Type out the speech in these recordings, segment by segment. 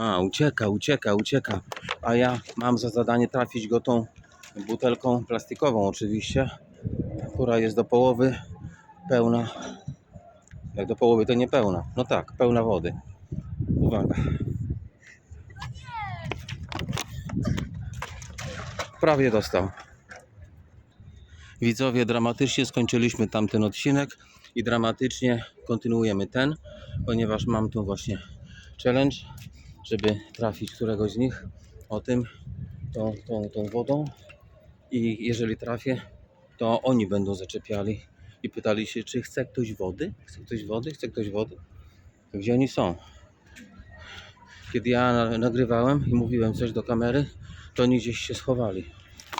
A, ucieka, ucieka, ucieka. A ja mam za zadanie trafić go tą butelką plastikową oczywiście, która jest do połowy pełna. Jak do połowy to nie pełna. No tak, pełna wody. Uwaga. Prawie dostał. Widzowie, dramatycznie skończyliśmy tamten odcinek i dramatycznie kontynuujemy ten, ponieważ mam tu właśnie challenge, żeby trafić któregoś z nich o tym, tą, tą, tą wodą i jeżeli trafię, to oni będą zaczepiali i pytali się, czy chce ktoś wody? Chce ktoś wody? Chce ktoś wody? Gdzie oni są? Kiedy ja na- nagrywałem i mówiłem coś do kamery, to oni gdzieś się schowali.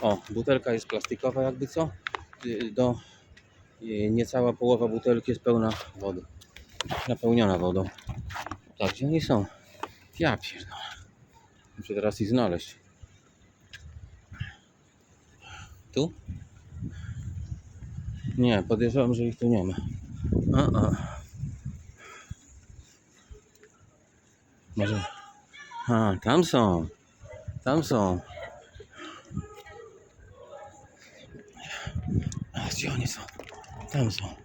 O, butelka jest plastikowa, jakby co? Do niecała połowa butelki jest pełna wody. Napełniona wodą. Tak, gdzie oni są? Ja pierdolę. Muszę teraz ich znaleźć. Tu? Nie, podejrzewam, że ich tu nie ma. A, a. Może. A, tam są. Tam są. A, gdzie oni są? Tam są.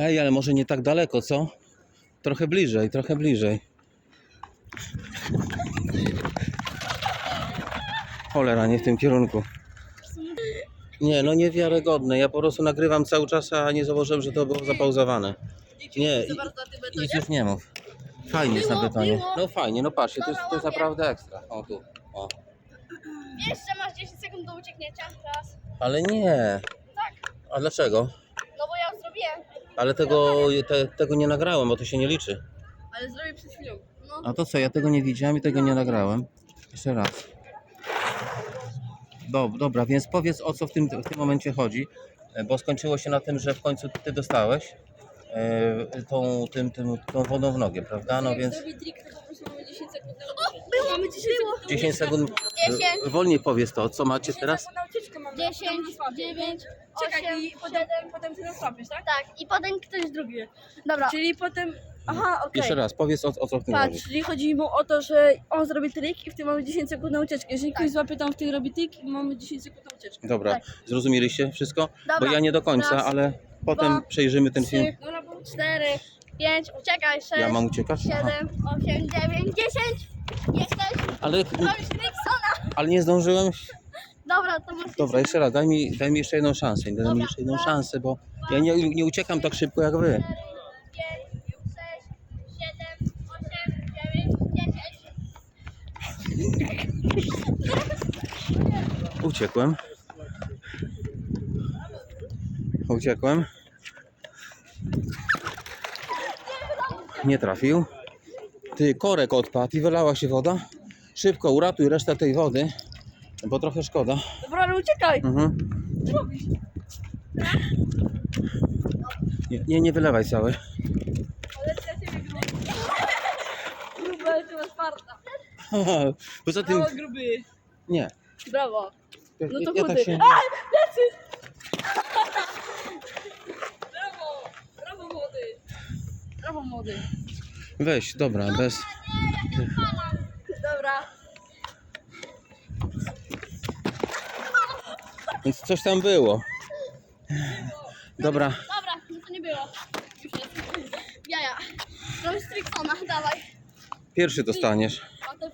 Ej, ale może nie tak daleko, co? Trochę bliżej, trochę bliżej. Cholera, nie w tym kierunku. Nie, no niewiarygodne. Ja po prostu nagrywam cały czas, a nie zauważyłem, że to było zapauzowane. Nie, i- nic już nie mów. Fajnie jest na betonie. No fajnie, no patrzcie, to jest, to jest naprawdę ekstra. O tu, o. Że masz 10 sekund do ucieknięcia teraz. Ale nie. Tak, A dlaczego? no bo ja już zrobiłem. Ale tego, te, tego nie nagrałem, bo to się nie liczy. Ale zrobię przed chwilą. No. A to co, ja tego nie widziałem i tego nie nagrałem. Jeszcze raz. Dob, dobra, więc powiedz o co w tym, w tym momencie chodzi, e, bo skończyło się na tym, że w końcu ty dostałeś e, tą, tym, tym, tą wodą w nogę, prawda? No więc Zrobi trik, to po prostu mamy 10 sekund na ucieczkę. Było, mamy 10 sekund. 10 sekund. e, 10. Wolniej powiedz to, co macie teraz? Na ucieczkę mamy. 10, 9, Czekaj, 8, i potem, potem ty nas łapiesz, tak? Tak, i potem ktoś drugi. Dobra. Czyli potem... Aha, okej. Jeszcze raz, powiedz o, o co w tym Patrz, chodzi. czyli chodzi mu o to, że on zrobi trik i w tym mamy 10 sekund na ucieczkę. Jeżeli ktoś złapie tam w tej robi trik, mamy 10 sekund na ucieczkę. Dobra, Tak. zrozumieliście wszystko? Bo Dobra. ja nie do końca, Raz, ale potem dwa, przejrzymy ten film. trzy, Dobra, bo 4, 5, uciekaj, 6, Ja mam uciekać? Aha. 7, 8, 9, 10. Jesteś? Ale, Robisz Ricksona. ale nie zdążyłem. Dobra, to masz Dobra, jeszcze raz, daj mi, daj mi jeszcze jedną szansę. Daj mi jeszcze jedną szansę, bo ja nie, nie uciekam tak szybko jak wy. 5, 6, 7, 8, 9, 10. Uciekłem. Uciekłem. Nie trafił. Ty, korek odpadł i wylała się woda. Szybko uratuj resztę tej wody, bo trochę szkoda. Dobra, ale uciekaj! Mhm. Co robisz? Nie, nie, nie wylewaj całej. Ale ja ciebie gruby. Gruby, ale ty masz farta. Poza tym, Brawo, gruby. nie. Brawo. Ja, No to ja tak chudy. się... A! Brawo! Brawo, młody! Brawo, młody. Weź, dobra, bez... Więc coś tam było. Dobra, Dobra, no to nie było. Już jest. Jaja. Robisz Ricksona, dawaj. pierwszy dostaniesz.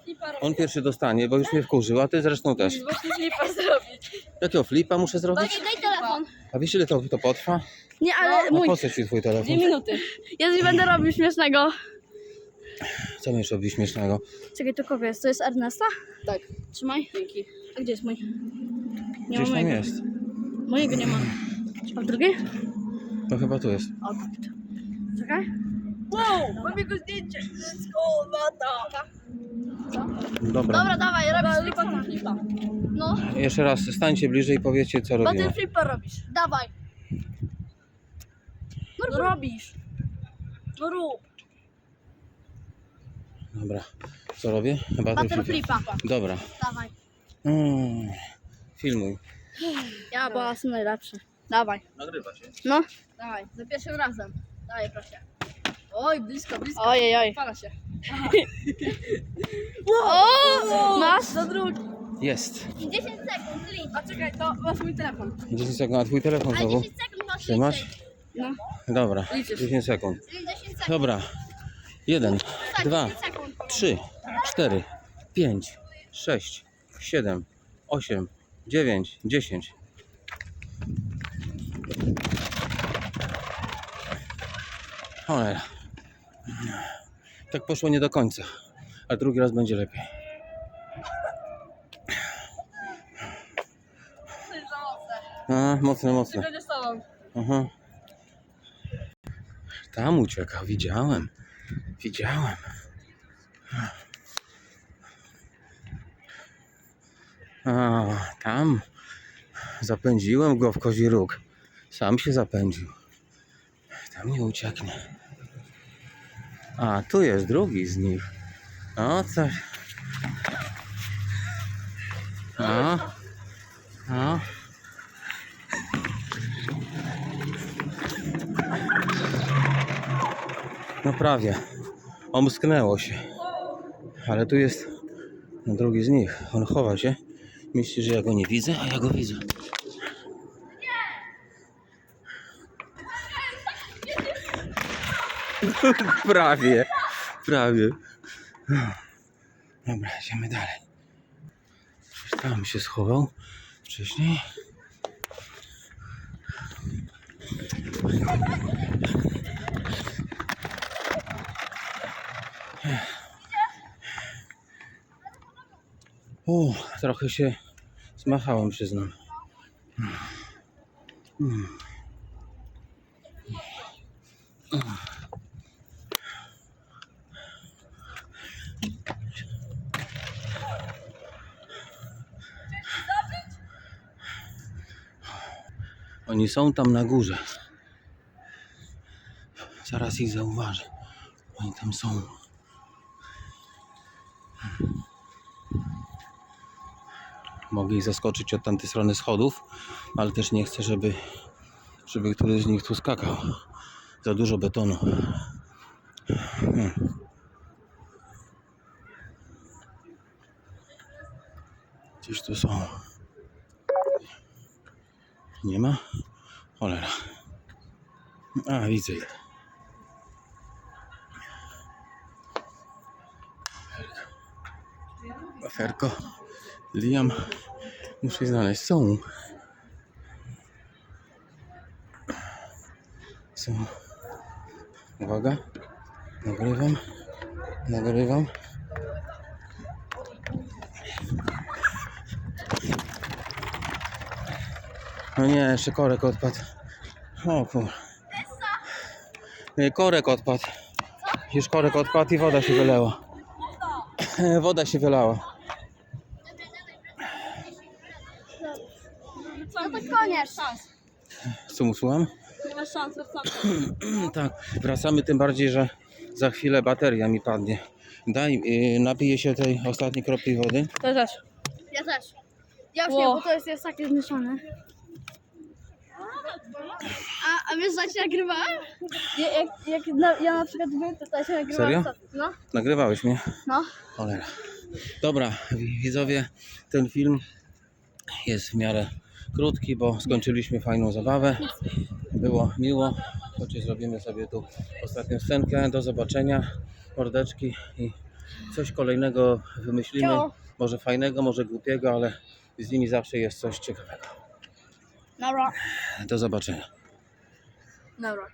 Flipa. On pierwszy dostanie, bo już mnie wkurzył, a ty zresztą też. Właśnie flipa zrobić. Jakiego flipa muszę zrobić? Daj, daj telefon. A wiesz ile to, to potrwa? Nie, ale A mój. po co ci twój Dwie telefon? minuty. Ja coś będę robił śmiesznego. Co będziesz robić śmiesznego? Czekaj, to kogo jest? To jest Ernesta? Tak. Trzymaj. Dzięki. A gdzie jest mój? Nie Gdzieś ma tam mojego. jest. Mojego nie ma. A w drugiej? No chyba tu jest. O, tak. Czekaj. Wow, mam jego zdjęcie. Let's go, mata. Dobra. Dobra, dawaj, robisz Flipa, Ricksona. flipa. No, Jeszcze raz stańcie bliżej i powiedzcie co robimy. Potem flipa robisz. dawaj. No robisz. No rób. Dobra. Co robię? Butter Butterfly. flipa. Dobra. Dawaj. Mm. Filmuj. Ja, bo jestem najlepszy. Dawaj. Nagrywa się. No, dawaj. Za pierwszym razem. Dawaj, proszę. Oj, blisko, blisko. Ojej, oj. Pana się. O! Masz do drugi. Jest. 10 sekund, link. A czekaj, to masz mój telefon. 10 sekund na twój telefon Ale znowu. 10 sekund masz Trzymasz? liczyć. No. Dobra, Liczysz. 10 sekund. Czyli 10 sekund. Dobra. Jeden, Tak, dwa, 10 sekund. trzy, cztery, pięć, sześć, siedem, osiem, dziewięć, dziesięć. Cholera. Tak poszło nie do końca, a drugi raz będzie lepiej. Mocne. A, mocne, mocne. Tobą. Aha. Tam uciekał, widziałem. Widziałem. A, tam zapędziłem go w kozi róg. Sam się zapędził. Tam nie ucieknie. A, tu jest drugi z nich. O, coś. O. O. No prawie. Omsknęło się. Ale tu jest drugi z nich. On chowa się. Myśli, że ja go nie widzę, a ja go widzę. prawie. Prawie. Dobra, idziemy dalej. Tam się schował wcześniej. O, trochę się zmachałem, przyznam. Oni są tam na górze. Zaraz ich zauważę. Oni tam są. Mogę ich zaskoczyć od tamtej strony schodów, ale też nie chcę, żeby, żeby któryś z nich tu skakał. Za dużo betonu. Hmm. Gdzieś tu są. Nie ma? Cholera. A, widzę ich. Aferko. Liam. Muszę znaleźć. Są. Są. Uwaga. Nagrywam. Nagrywam. No nie, jeszcze korek odpadł. O kur... Nie, korek odpadł. Już korek odpadł i woda się wylała. Woda się wylała. No to koniec. Co mu słucham? Nie masz szans, wracamy. tak, wracamy tym bardziej, że za chwilę bateria mi padnie. Daj, yy, napiję się tej ostatniej kropli wody. To też. Ja też. Ja już Ło. nie, bo to jest, jest takie zmieszane. A, a wiesz, że cię nagrywałem? Ja, jak, jak na, ja na przykład byłem tutaj się nagrywałam. Serio? No. Nagrywałeś mnie? No. Cholera. Dobra, wi- widzowie, ten film jest w miarę krótki, bo skończyliśmy fajną zabawę. Było miło. Chodźcie, zrobimy sobie tu ostatnią scenkę. Do zobaczenia, mordeczki i coś kolejnego wymyślimy. Ciao. Może fajnego, może głupiego, ale z nimi zawsze jest coś ciekawego. Dobra. Do zobaczenia. Dobra.